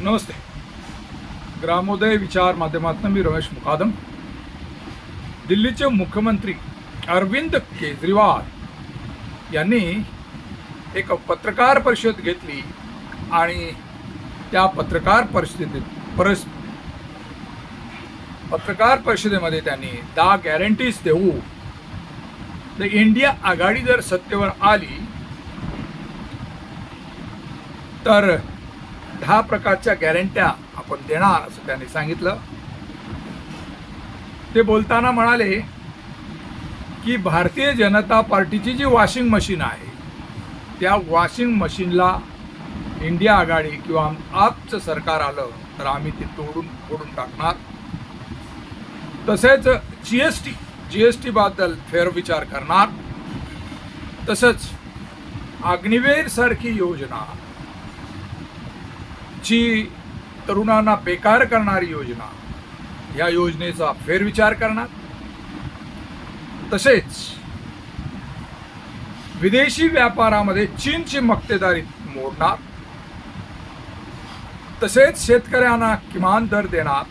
नमस्ते. ग्रामोदय विचार माध्यमातून मी रमेश मुकादम दिल्लीचे मुख्यमंत्री अरविंद केजरीवाल यांनी एक पत्रकार परिषद घेतली आणि त्या पत्रकार परिषदेत परस पत्रकार परिषदेमध्ये त्यांनी दहा गॅरंटीज देऊ. तर इंडिया आघाडी जर सत्तेवर आली तर दहा प्रकारच्या गॅरंट्या आपण देणार असं त्यांनी सांगितलं. ते बोलताना म्हणाले की भारतीय जनता पार्टीची जी वॉशिंग मशीन आहे त्या वॉशिंग मशीनला इंडिया आघाडी किंवा आपचं सरकार आलं तर आम्ही ते तोडून फोडून टाकणार. तसेच G S T G S टीबद्दल फेरविचार करणार. तसंच अग्निवीरसारखी योजना जी तरुणांना बेकार करणारी योजना या योजनेचा फेरविचार करणार. तसेच विदेशी व्यापारामध्ये चीनची मक्तेदारी मोडणार. तसेच शेतकऱ्यांना किमान दर देणार.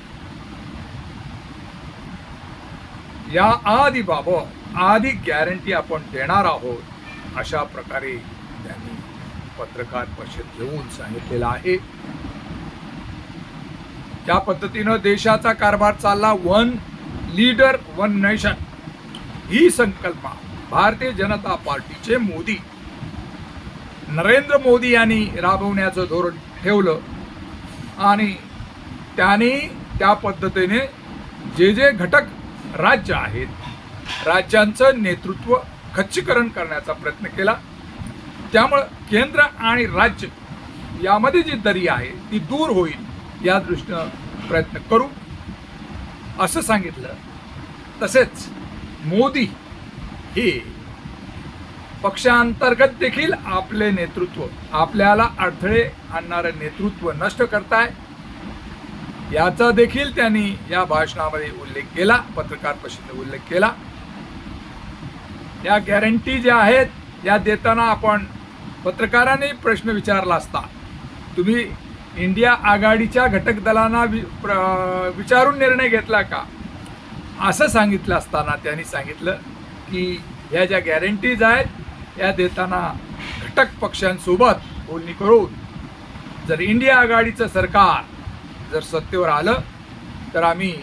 या आधी बाबत आधी गॅरंटी आपण देणार आहोत अशा प्रकारे त्यांनी पत्रकार परिषद घेऊन सांगितलेलं आहे. त्या पद्धतीनं देशाचा कारभार चालला. वन लीडर वन नेशन ही संकल्पना भारतीय जनता पार्टीचे मोदी नरेंद्र मोदी यांनी राबवण्याचं धोरण ठेवलं. आणि त्यांनी त्या पद्धतीने जे जे घटक राज्य आहेत राज्यांचं नेतृत्व खच्चीकरण करण्याचा प्रयत्न केला. त्यामुळं केंद्र आणि राज्य यामध्ये जी दरी आहे ती दूर होईल या दृष्टीनं प्रयत्न करू. असं सांगितलं. तसेच मोदी हे पक्षांतर्गत देखील आपले नेतृत्व आपल्याला अडथळे आणणारं नेतृत्व नष्ट करताय. याचा देखील त्यांनी या भाषणामध्ये उल्लेख केला पत्रकार परिषदेत उल्लेख केला. या गॅरंटी ज्या आहेत या देताना आपण पत्रकारांनी प्रश्न विचारला असता. तुम्ही इंडिया आघाडीच्या घटक दलांना वि प्र- विचारून निर्णय घेतला का? असं सांगितलं असताना त्यांनी सांगितलं की ह्या ज्या गॅरंटीज आहेत या देताना घटक पक्षांसोबत बोलणी करून जर इंडिया आघाडीचं सरकार जर सत्तेवर आलं तर आम्ही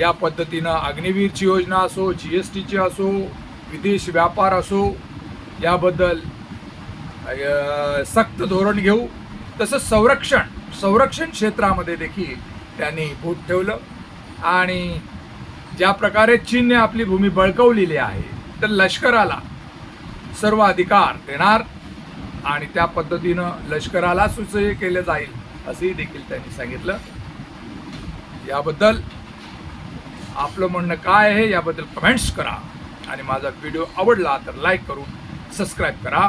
या पद्धतीनं अग्निवीरची योजना असो जी एस टीची असो विदेश व्यापार असो याबद्दल सक्त धोरण घेऊ. तसंच संरक्षण संरक्षण क्षेत्रामध्ये देखील त्यांनी भूत ठेवलं. आणि ज्या प्रकारे चीनने आपली भूमी बळकवलेली आहे तर लष्कराला सर्व अधिकार देणार आणि त्या पद्धतीनं लष्कराला सुचय केलं जाईल असंही देखील त्यांनी सांगितलं. याबद्दल आपलं म्हणणं काय आहे याबद्दल कमेंट्स करा. आणि माझा व्हिडिओ आवडला तर लाईक करून सबस्क्राईब करा.